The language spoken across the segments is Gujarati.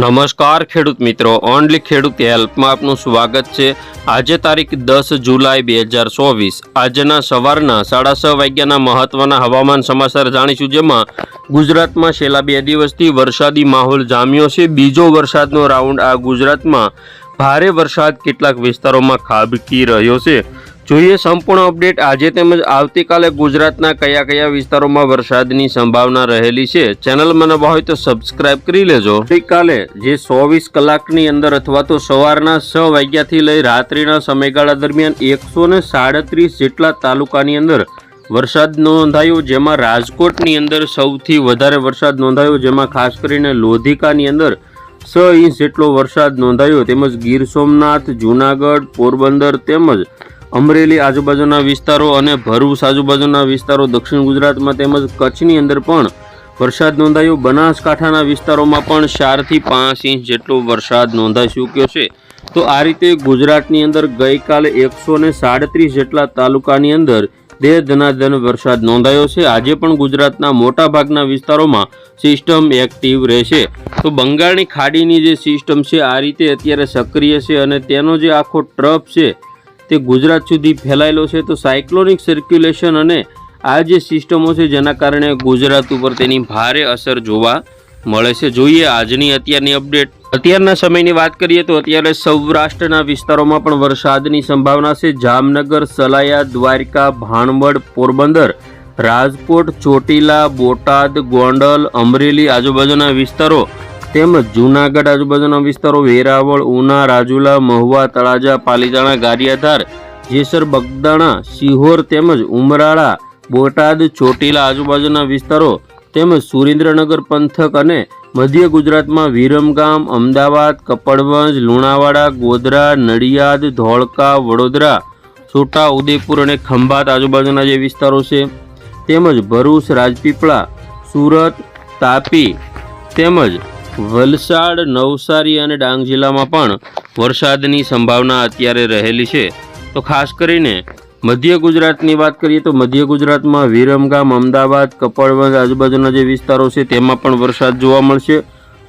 નમસ્કાર ખેડૂત મિત્રો, ઓનલી ખેડૂત હેલ્પમાં આપનું સ્વાગત છે. આજે તારીખ દસ જુલાઈ બે હજાર ચોવીસ. આજના સવારના સાડા છ વાગ્યાના મહત્વના હવામાન સમાચાર જાણીશું, જેમાં ગુજરાતમાં છેલ્લા બે દિવસથી વરસાદી માહોલ જામ્યો છે. બીજો વરસાદનો રાઉન્ડ આ ગુજરાતમાં. ભારે વરસાદ કેટલાક વિસ્તારોમાં ખાબકી રહ્યો છે. જોઈએ સંપૂર્ણ અપડેટ. આજે તેમજ આવતીકાલે ગુજરાતના કયા કયા વિસ્તારોમાં વરસાદની સંભાવના રહેલી છે, ચેનલ મને હોય તો સબસ્ક્રાઇબ કરી લેજો. આવતીકાલે જે ચોવીસ કલાકની અંદર અથવા તો સવારના છ વાગ્યાથી લઈ રાત્રિના સમયગાળા દરમિયાન એકસો ને સાડત્રીસ જેટલા તાલુકાની અંદર વરસાદ નોંધાયો, જેમાં રાજકોટની અંદર સૌથી વધારે વરસાદ નોંધાયો, જેમાં ખાસ કરીને લોધિકાની અંદર છ ઇંચ જેટલો વરસાદ નોંધાયો. તેમજ ગીર સોમનાથ, જૂનાગઢ, પોરબંદર તેમજ અમરેલી આજુબાજુના વિસ્તારો અને ભરૂચ આજુબાજુના વિસ્તારો દક્ષિણ ગુજરાતમાં તેમજ કચ્છની અંદર પણ વરસાદ નોંધાયો. બનાસકાંઠાના વિસ્તારોમાં પણ ચારથી પાંચ ઇંચ જેટલો વરસાદ નોંધાઈ ચૂક્યો છે. તો આ રીતે ગુજરાતની અંદર ગઈકાલે એકસો ને સાડત્રીસ જેટલા તાલુકાની અંદર દેહ ધનાધન વરસાદ નોંધાયો છે. આજે પણ ગુજરાતના મોટા ભાગના વિસ્તારોમાં સિસ્ટમ એક્ટિવ રહેશે. તો બંગાળની ખાડીની જે સિસ્ટમ છે, આ રીતે અત્યારે સક્રિય છે અને તેનો જે આખો ટ્રફ છે તે ગુજરાત સુધી ફેલાયેલો છે તો સાયક્લોનિક સર્ક્યુલેશન અને આ જે સિસ્ટમો છે જેના કારણે ગુજરાત ઉપર તેની ભારે અસર જોવા મળે છે. જોઈએ આજની અત્યારની અપડેટ અત્યારના સમયની વાત કરીએ તો અત્યારે સૌરાષ્ટ્રના વિસ્તારોમાં પણ વરસાદની સંભાવના છે. જામનગર, સલાયા, દ્વારકા, ભાણવડ, પોરબંદર, રાજકોટ, ચોટીલા, બોટાદ, ગોંડલ, અમરેલી આજુબાજુના વિસ્તારો તેમજ જૂનાગઢ આજુબાજુના વિસ્તારો વેરાવળ, ઉના, રાજુલા, મહુવા, તળાજા, પાલીતાણા, ગારિયાધાર, જેસર, બગદાણા સિહોર તેમજ ઉમરાળા, બોટાદ, ચોટીલા આજુબાજુના વિસ્તારો તેમજ સુરેન્દ્રનગર પંથક અને મધ્ય ગુજરાતમાં વિરમગામ, અમદાવાદ, કપડવંજ, લુણાવાડા, ગોધરા, નડિયાદ, ધોળકા, વડોદરા, છોટા, ઉદેપુર અને ખંભાત આજુબાજુના જે વિસ્તારો છે તેમજ ભરૂચ, રાજપીપળા, સુરત, તાપી તેમજ વલસાડ, નવસારી અને ડાંગ જિલ્લામાં પણ વરસાદની સંભાવના અત્યારે રહેલી છે. તો ખાસ કરીને મધ્ય ગુજરાતની વાત કરીએ તો મધ્ય ગુજરાતમાં વિરમગામ અમદાવાદ, કપડવંજ આજુબાજુના જે વિસ્તારો છે તેમાં પણ વરસાદ જોવા મળશે.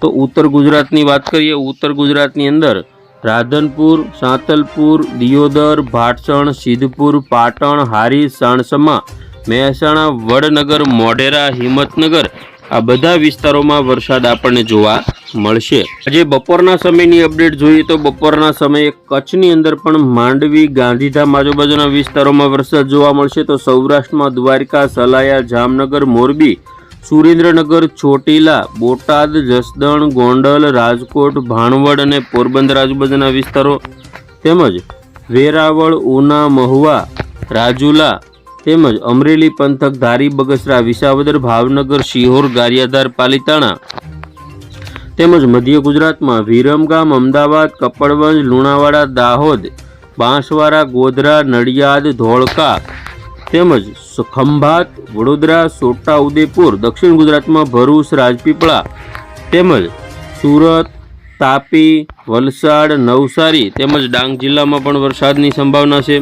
તો ઉત્તર ગુજરાતની વાત કરીએ, ઉત્તર ગુજરાતની અંદર રાધનપુર, સાંતલપુર, દિયોદર, ભાટસણ, સિદ્ધપુર, પાટણ, હારી, સાણસમા, મહેસાણા, વડનગર, મોઢેરા, હિંમતનગર આ બધા વિસ્તારોમાં વરસાદ આપણને જોવા મળશે. આજે બપોરના સમયની અપડેટ જોઈએ તો બપોરના સમયે કચ્છની અંદર પણ માંડવી, ગાંધીધામ આજુબાજુના વિસ્તારોમાં વરસાદ જોવા મળશે તો સૌરાષ્ટ્રમાં દ્વારકા, સલાયા, જામનગર, મોરબી, સુરેન્દ્રનગર, ચોટીલા, બોટાદ, જસદણ, ગોંડલ, રાજકોટ, ભાણવડ અને પોરબંદર આજુબાજુના વિસ્તારો તેમજ વેરાવળ, ઉના, મહુવા, રાજુલા તેમજ અમરેલી પંથક ધારી બગસરા વિસાવદર ભાવનગર શિહોર ગારિયાધાર પાલીતાણા તેમજ મધ્ય ગુજરાતમાં વિરમગામ અમદાવાદ, કપડવંજ, લુણાવાડા, દાહોદ, બાંસવાડા, ગોધરા, નડિયાદ, ધોળકા તેમજ ખંભાત, વડોદરા છોટા ઉદેપુર દક્ષિણ ગુજરાતમાં ભરૂચ, રાજપીપળા તેમજ સુરત, તાપી, વલસાડ, નવસારી તેમજ ડાંગ જિલ્લામાં પણ વરસાદની સંભાવના છે.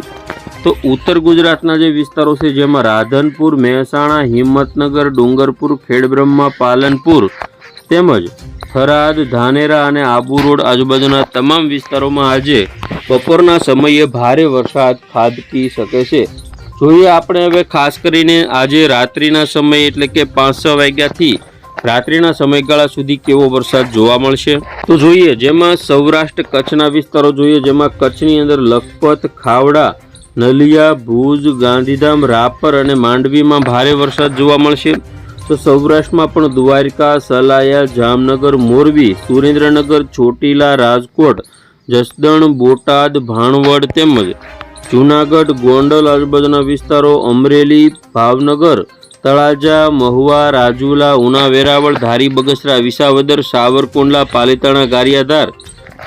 તો ઉત્તર ગુજરાતના જે વિસ્તારો છે, જેમાં રાધનપુર, મહેસાણા, હિંમતનગર, ડુંગરપુર, ખેડબ્રહ્મા, પાલનપુર તેમજ થરાદ, ધાનેરા અને આબુ રોડ આજુબાજુના તમામ વિસ્તારોમાં આજે બપોરના સમયે ભારે વરસાદ ખાબકી શકે છે. જોઈએ આપણે હવે ખાસ કરીને આજે રાત્રિના સમયે એટલે કે પાંચ છ વાગ્યાથી રાત્રિના સમયગાળા સુધી કેવો વરસાદ જોવા મળશે? તો જોઈએ, જેમાં સૌરાષ્ટ્ર કચ્છના વિસ્તારો જોઈએ, જેમાં કચ્છની અંદર લખપત, ખાવડા નલિયા, ભુજ, ગાંધીધામ, રાપર અને માંડવીમાં ભારે વરસાદ જોવા મળશે. તો સૌરાષ્ટ્રમાં પણ દ્વારકા, સલાયા, જામનગર, મોરબી, સુરેન્દ્રનગર, ચોટીલા, રાજકોટ, જસદણ, બોટાદ, ભાણવડ તેમજ જૂનાગઢ, ગોંડલ, આજુબાજુના વિસ્તારો, અમરેલી, ભાવનગર, તળાજા, મહુવા, રાજુલા, ઉના, વેરાવળ, ધારી, બગસરા, વિસાવદર, સાવરકુંડલા, પાલીતાણા, ગારિયાધાર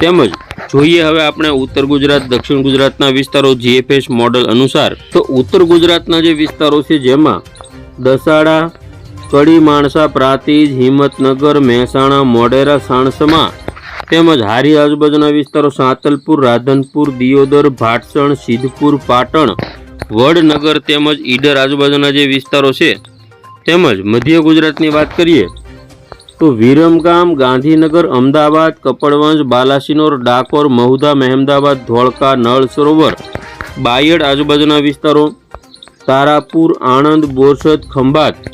તેમજ જોઈએ હવે આપણે ઉત્તર ગુજરાત, દક્ષિણ ગુજરાતના વિસ્તારો જીએફએસ મોડલ અનુસાર, તો ઉત્તર ગુજરાતના જે વિસ્તારો છે જેમાં દસાડા, કડી માણસા, પ્રાંતિજ, હિંમતનગર, મહેસાણા, મોઢેરા, સાણસમા તેમજ હારી આજુબાજુના વિસ્તારો સાંતલપુર, રાધનપુર, દિયોદર, ભાટસણ, સિદ્ધપુર, પાટણ, વડનગર તેમજ ઈડર આજુબાજુના જે વિસ્તારો છે તેમજ મધ્ય ગુજરાતની વાત કરીએ તો વિરમગામ, ગાંધીનગર, અમદાવાદ, કપડવંજ, બાલાસિનોર, ડાકોર, મહુધા, મહેમદાવાદ, ધોળકા, નળ સરોવર, બાયડ આજુબાજુના વિસ્તારો, તારાપુર, આણંદ, બોરસદ, ખંભાત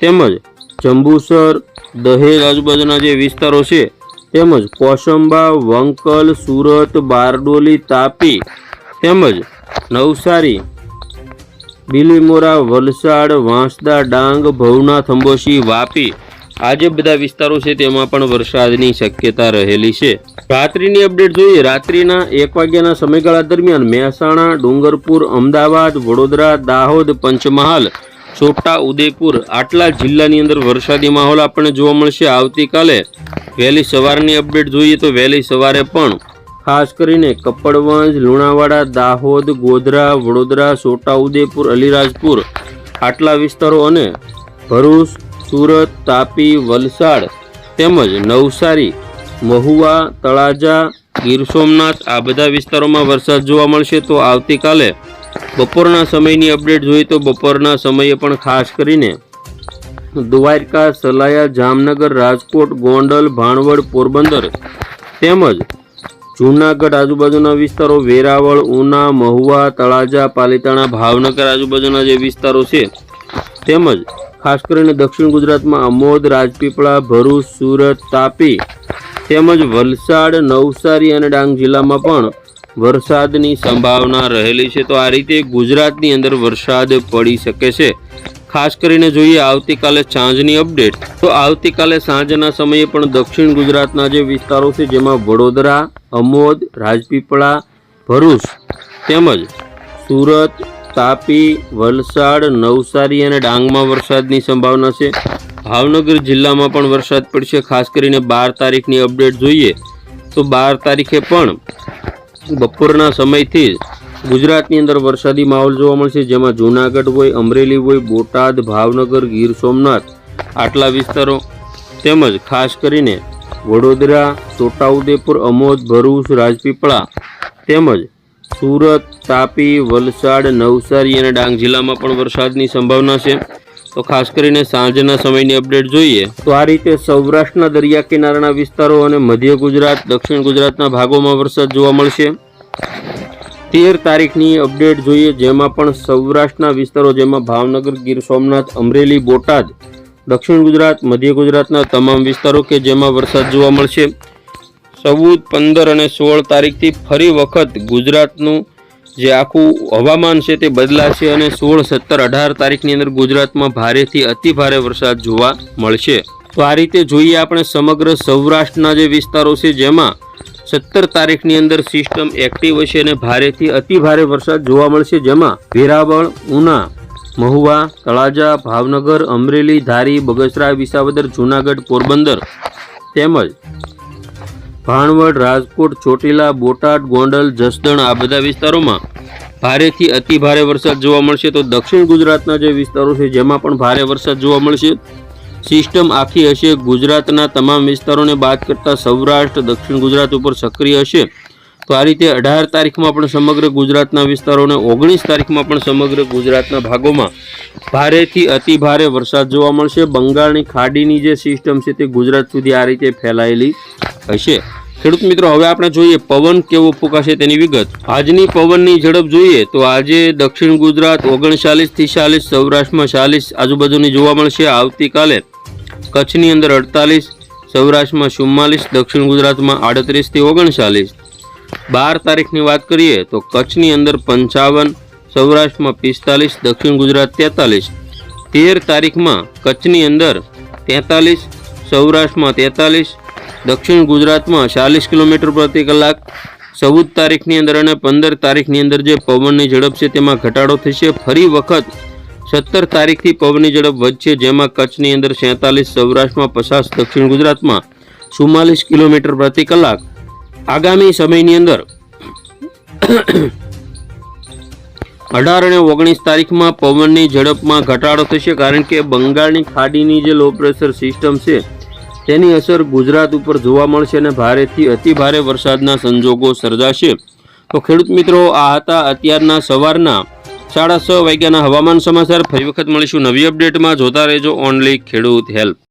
તેમજ જંબુસર, દહેજ આજુબાજુના જે વિસ્તારો છે તેમજ કોસંબા વંકલ, સુરત, બારડોલી, તાપી તેમજ નવસારી, બિલીમોરા, વલસાડ, વાંસદા, ડાંગ, ભવનાથ અંબોશી વાપી આ જે બધા વિસ્તારો છે તેમાં પણ વરસાદની શક્યતા રહેલી છે. રાત્રિની અપડેટ જોઈએ. રાત્રિના એક વાગ્યાના સમયગાળા દરમિયાન મહેસાણા, ડુંગરપુર, અમદાવાદ, વડોદરા, દાહોદ, પંચમહાલ, છોટા ઉદેપુર આટલા જિલ્લાની અંદર વરસાદી માહોલ આપણને જોવા મળશે. આવતીકાલે વહેલી સવારની અપડેટ જોઈએ તો વહેલી સવારે પણ ખાસ કરીને કપડવંજ, લુણાવાડા, દાહોદ, ગોધરા, વડોદરા છોટાઉદેપુર અલીરાજપુર આટલા વિસ્તારો અને ભરૂચ સુરત, તાપી, વલસાડ તેમજ નવસારી, મહુવા, તળાજા, ગીર સોમનાથ આ બધા વિસ્તારોમાં વરસાદ જોવા મળશે. તો આવતીકાલે બપોરના સમયની અપડેટ જોઈએ તો બપોરના સમયે પણ ખાસ કરીને દ્વારકા, સલાયા, જામનગર, રાજકોટ, ગોંડલ, ભાણવડ, પોરબંદર તેમજ જૂનાગઢ આજુબાજુના વિસ્તારો વેરાવળ, ઉના, મહુવા, તળાજા, પાલીતાણા, ભાવનગર આજુબાજુના જે વિસ્તારો છે તેમજ ખાસ કરીને દક્ષિણ ગુજરાતમાં અમોદ રાજપીપળા, ભરૂચ, સુરત, તાપી તેમજ વલસાડ, નવસારી અને ડાંગ જિલ્લામાં પણ વરસાદની સંભાવના રહેલી છે. તો આ રીતે ગુજરાતની અંદર વરસાદ પડી શકે છે. ખાસ કરીને જોઈએ આવતીકાલે સાંજની અપડેટ. તો આવતીકાલે સાંજના સમયે પણ દક્ષિણ ગુજરાતના જે વિસ્તારો છે, જેમાં વડોદરા અમોદ રાજપીપળા, ભરૂચ તેમજ સુરત તાપી, વલસાડ, નવસારી અને ડાંગમાં વરસાદની સંભાવના છે. ભાવનગર જિલ્લામાં પણ વરસાદ પડશે. ખાસ કરીને બાર તારીખની અપડેટ જોઈએ તો બાર તારીખે પણ બપોરના સમયથી ગુજરાતની અંદર વરસાદી માહોલ જોવા મળશે. જેમાં જૂનાગઢ હોય, અમરેલી હોય, બોટાદ, ભાવનગર, ગીર સોમનાથ આટલા વિસ્તારો તેમજ ખાસ કરીને વડોદરા, છોટાઉદેપુર, અમોદ, ભરૂચ, રાજપીપળા તેમજ સુરત, તાપી, વલસાડ, નવસારી અને ડાંગ જિલ્લામાં પણ વરસાદની સંભાવના છે. તો ખાસ કરીને સાંજના સમયની અપડેટ જોઈએ તો આ રીતે સૌરાષ્ટ્રના દરિયા કિનારાના વિસ્તારો અને મધ્ય ગુજરાત, દક્ષિણ ગુજરાતના ભાગોમાં વરસાદ જોવા મળશે. તેર તારીખની અપડેટ જોઈએ જેમાં પણ સૌરાષ્ટ્રના વિસ્તારો જેમાં ભાવનગર, ગીર સોમનાથ, અમરેલી, બોટાદ, દક્ષિણ ગુજરાત, મધ્ય ગુજરાતના તમામ વિસ્તારો કે જેમાં વરસાદ જોવા મળશે. ચૌદ, પંદર અને સોળ તારીખથી ફરી વખત ગુજરાતનું જે આખું હવામાન છે તે બદલાશે અને સોળ, સત્તર, અઢાર તારીખની અંદર ગુજરાતમાં ભારેથી અતિ ભારે વરસાદ જોવા મળશે. તો આ રીતે જોઈએ આપણે સમગ્ર સૌરાષ્ટ્રના જે વિસ્તારો છે જેમાં સત્તર તારીખની અંદર સિસ્ટમ એક્ટિવ હશે અને ભારેથી અતિ ભારે વરસાદ જોવા મળશે, જેમાં વેરાવળ, ઉના, મહુવા, તળાજા, ભાવનગર, અમરેલી, ધારી, બગસરા, વિસાવદર, જૂનાગઢ, પોરબંદર તેમજ ભાણવડ, રાજકોટ, ચોટીલા, બોટાદ, ગોંડલ, જસદણ આ બધા વિસ્તારોમાં ભારેથી અતિ ભારે વરસાદ જોવા મળશે. તો દક્ષિણ ગુજરાતના જે વિસ્તારો છે, જેમાં પણ ભારે વરસાદ જોવા મળશે. સિસ્ટમ આખી હશે. ગુજરાતના તમામ વિસ્તારોને બાદ કરતાં સૌરાષ્ટ્ર, દક્ષિણ ગુજરાત ઉપર સક્રિય હશે. તો આ રીતે અઢાર તારીખમાં પણ સમગ્ર ગુજરાતના વિસ્તારોને ઓગણીસ તારીખમાં પણ સમગ્ર ગુજરાતના ભાગોમાં ભારેથી અતિ ભારે વરસાદ જોવા મળશે. બંગાળની ખાડીની જે સિસ્ટમ છે તે ગુજરાત સુધી આ રીતે ફેલાયેલી હશે. ખેડૂત મિત્રો, હવે આપણે જોઈએ પવન કેવો ફૂંકાશે તેની વિગત. આજની પવનની ઝડપ જોઈએ તો આજે દક્ષિણ ગુજરાત ઓગણચાલીસથી ચાલીસ, સૌરાષ્ટ્રમાં ચાલીસ આજુબાજુની જોવા મળશે. આવતીકાલે કચ્છની અંદર અડતાલીસ, સૌરાષ્ટ્રમાં ચુમ્માલીસ, દક્ષિણ ગુજરાતમાં આડત્રીસથી ઓગણચાલીસ. બાર તારીખની વાત કરીએ તો કચ્છની અંદર પંચાવન, સૌરાષ્ટ્રમાં પિસ્તાલીસ, દક્ષિણ ગુજરાત તેતાલીસ. તેર તારીખમાં કચ્છની અંદર તેતાલીસ, સૌરાષ્ટ્રમાં તેતાલીસ, દક્ષિણ ગુજરાતમાં ચાલીસ કિલોમીટર પ્રતિ કલાક. ચૌદ તારીખની અંદર અને પંદર તારીખની અંદર જે પવનની ઝડપ છે તેમાં ઘટાડો થશે. ફરી વખત સત્તર તારીખથી પવનની ઝડપ વધશે, જેમાં કચ્છની અંદર સેતાલીસ, સૌરાષ્ટ્રમાં પચાસ, દક્ષિણ ગુજરાતમાં ચુમ્માલીસ કિલોમીટર પ્રતિ કલાક. આગામી સમયની અંદર અઢાર અને ઓગણીસ તારીખમાં પવનની ઝડપમાં ઘટાડો થશે કારણ કે બંગાળની ખાડીની જે લો પ્રેશર સિસ્ટમ છે, તેની અસર ગુજરાત ઉપર જોવા મળશે અને ભારેથી અતિ ભારે વરસાદના સંજોગો સર્જાશે. તો ખેડૂત મિત્રો, આ હતા અત્યારના સવારના સાડા છ વાગ્યાના હવામાન સમાચાર. ફરી વખત મળીશું નવી અપડેટમાં જોતા રહેજો ઓનલી ખેડૂત હેલ્પ